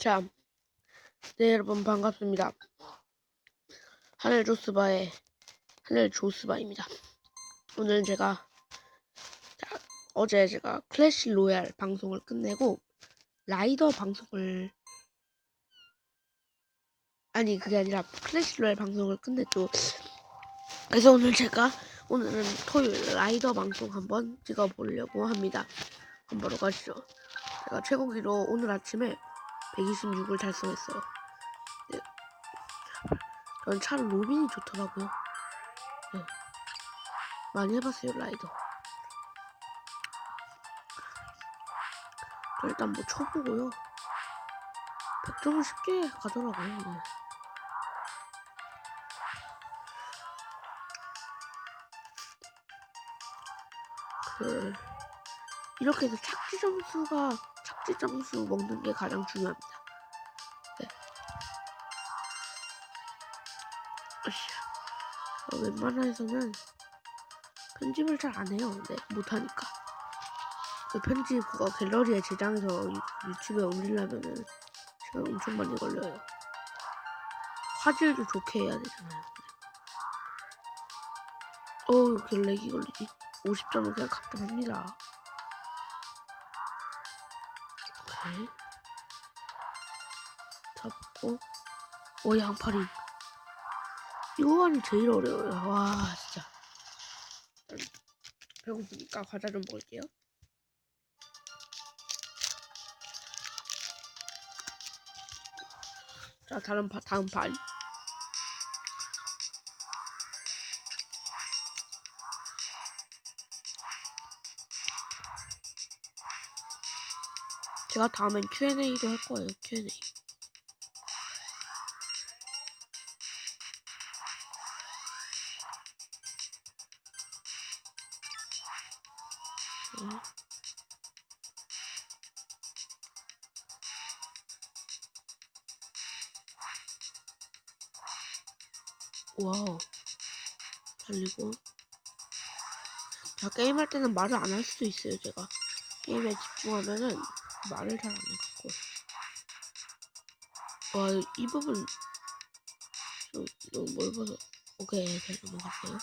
자, 네 여러분 반갑습니다. 하늘 조스바의 하늘 조스바입니다. 오늘 제가 자, 어제 제가 클래시 로얄 방송을 끝내고 라이더 방송을 아니 그게 아니라 클래시 로얄 방송을 끝냈죠. 그래서 오늘 제가 오늘은 토요일 라이더 방송 한번 찍어보려고 합니다. 한번 보러 가시죠. 제가 최고기로 오늘 아침에 126을 달성했어요. 네. 전 차는 로빈이 좋더라고요. 네. 많이 해봤어요, 라이더. 저 일단 뭐 쳐보고요. 100점을 쉽게 가더라고요, 네. 그, 이렇게 해서 착지 점수가 착지 점수 먹는 게 가장 중요합니다. 웬만해서는 편집을 잘 안 해요. 네, 못하니까. 그 편집 그거 갤러리에 저장해서 유- 유튜브에 올리려면은 시간 엄청 많이 걸려요. 화질도 좋게 해야 되잖아요. 어우, 이렇게 렉이 걸리지? 50점은 그냥 가뿐합니다. 오케이. 잡고, 오, 양파링. 이거 하니 제일 어려워요. 와, 진짜. 배고프니까 과자 좀 먹을게요. 자, 다음 판, 다음 판. 제가 다음엔 Q&A도 할 거예요, Q&A. 네. 와우. 달리고. 자, 게임할 때는 말을 안 할 수도 있어요, 제가. 게임에 집중하면은 말을 잘안 해갖고. 와, 이 부분. 좀, 너무 넓어서. 오케이, 잘 넘어갔어요.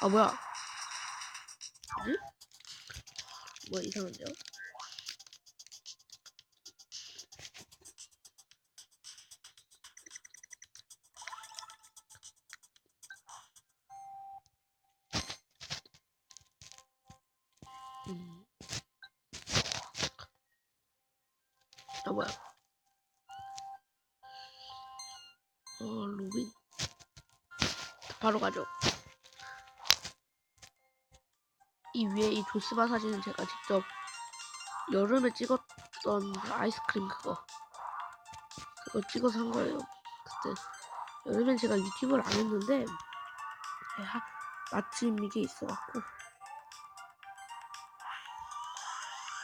아, 뭐야. 뭐지? 뭐야, 이상한데요? 음. 아 뭐야? 어 로빈 바로 가죠. 이 위에 이 조스바 사진은 제가 직접 여름에 찍었던 그 아이스크림 그거 그거 찍어서 한 거예요. 그때 여름엔 제가 유튜브를 안 했는데 네, 하, 마침 이게 있어갖고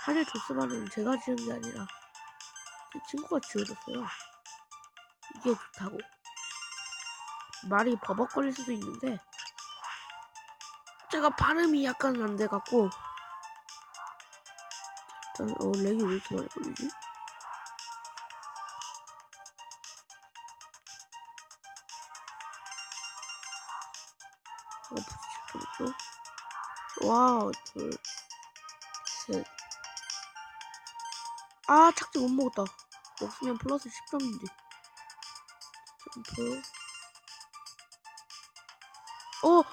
하늘 조스바는 제가 지은 게 아니라 제 친구가 지어줬어요. 이게 좋다고. 말이 버벅거릴 수도 있는데 제가 발음이 약간 안 돼갖고 일단 어 렉이 왜 이렇게 많이 걸리지? 어 부딪혔죠? 와우 둘 셋. 아 착지 못 먹었다 먹으면 플러스 10점인데 점프 어!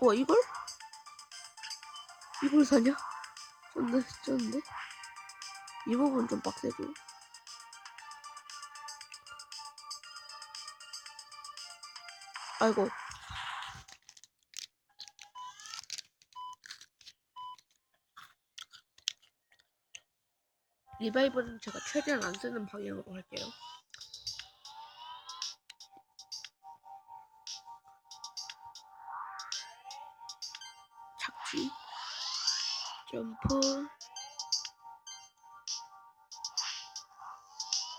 와 이걸? 이걸 사냐? 존나 진짜인데? 이 부분 좀 빡세죠 아이고 리바이브는 제가 최대한 안 쓰는 방향으로 할게요. 착지, 점프.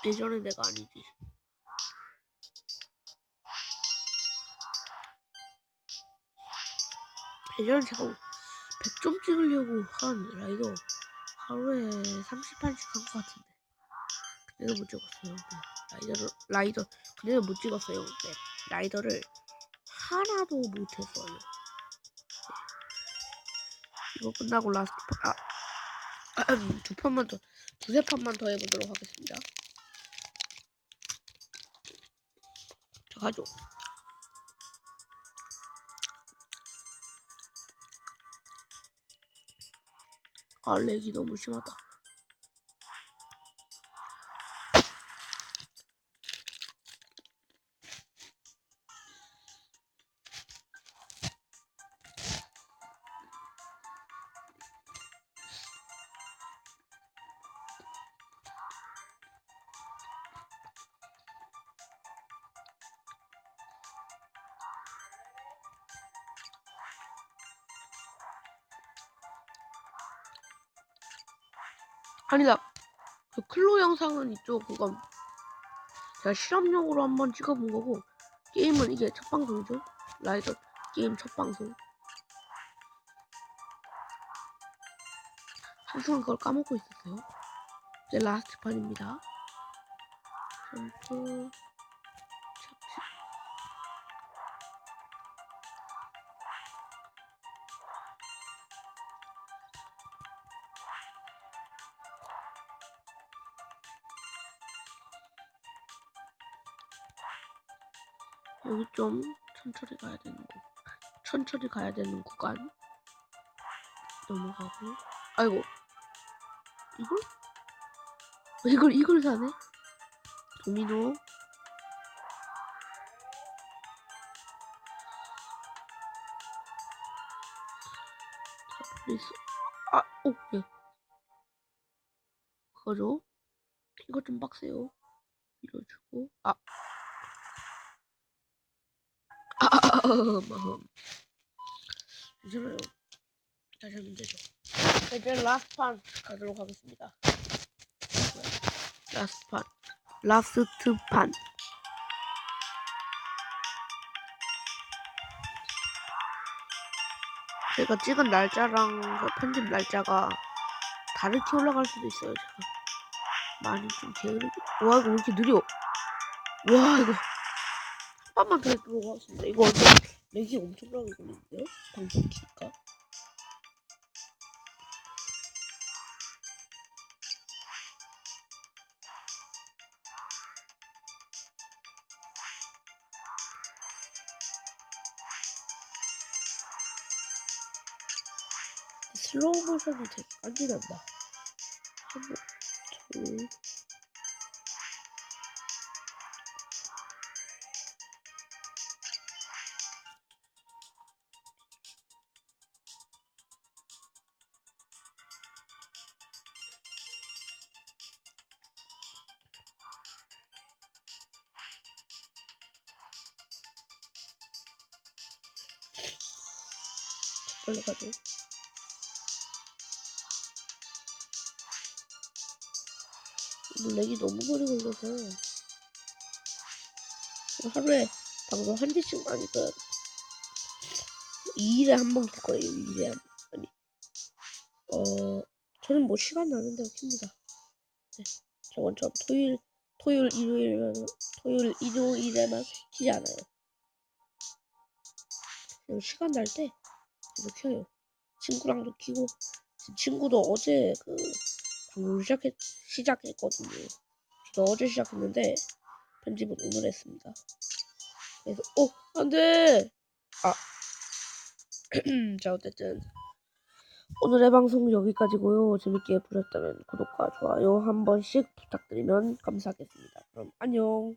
예전에 내가 아니지. 예전에 제가 100점 찍으려고 한 라이더 하루에 30판씩 한 것 같은데 그대로 못 찍었어요. 네. 라이더를 라이더 그대로 못 찍었어요. 네. 라이더를 하나도 못했어요. 네. 이거 끝나고 라스트 판, 아, 두 판만 더, 두세 판만 더 해보도록 하겠습니다. 자, 가죠. 아, 렉이 너무 심하다. 아니다. 그 클로 영상은 이쪽 그건 제가 실험용으로 한번 찍어본 거고 게임은 이게 첫 방송이죠. 라이더 게임 첫 방송. 한순간 그걸 까먹고 있었어요. 이제 라스트 판입니다. 점프 여기 좀 천천히 가야 되는 구 천천히 가야 되는 구간. 넘어가고. 아이고. 이걸? 어, 이걸 이걸 사네? 도미노? 자 플리스. 아 오 예. 그거죠? 이거 좀 빡세요. 밀어주고. 아. 잠시만요. 다시 하면 되죠. 자, 이제 라스트 판 가도록 하겠습니다. 라스트 판. 라스트 판. 제가 찍은 날짜랑 그 편집 날짜가 다르게 올라갈 수도 있어요, 제가. 많이 좀 게으르게. 와, 이거 왜 이렇게 느려? 와, 이거. 한 번만 더 하겠습니다. 이거 렉이 엄청나게 걸리는데요? 방송 키니까. 슬로우 모션이 되게 깐지난다. 한 번, 둘, 오늘 렉이 너무 오래 걸려서 하루에 방송 한 개씩 많이 떠야 돼. 2일에 한번킬 거예요, 2일에 한 번. 아니. 어, 저는 뭐 시간 나는데 킵니다. 네. 저건 저 토요일, 토요일, 일요일, 토요일, 일요일에만 키지 않아요. 시간 날 때, 계속 켜요. 친구랑도 키고, 제 친구도 어제 그, 방송 시작했, 시작했거든요. 저도 어제 시작했는데, 편집은 오늘 했습니다. 그래서, 어, 안 돼! 아. 자, 어쨌든. 오늘의 방송은 여기까지고요. 재밌게 보셨다면 구독과 좋아요 한 번씩 부탁드리면 감사하겠습니다. 그럼 안녕.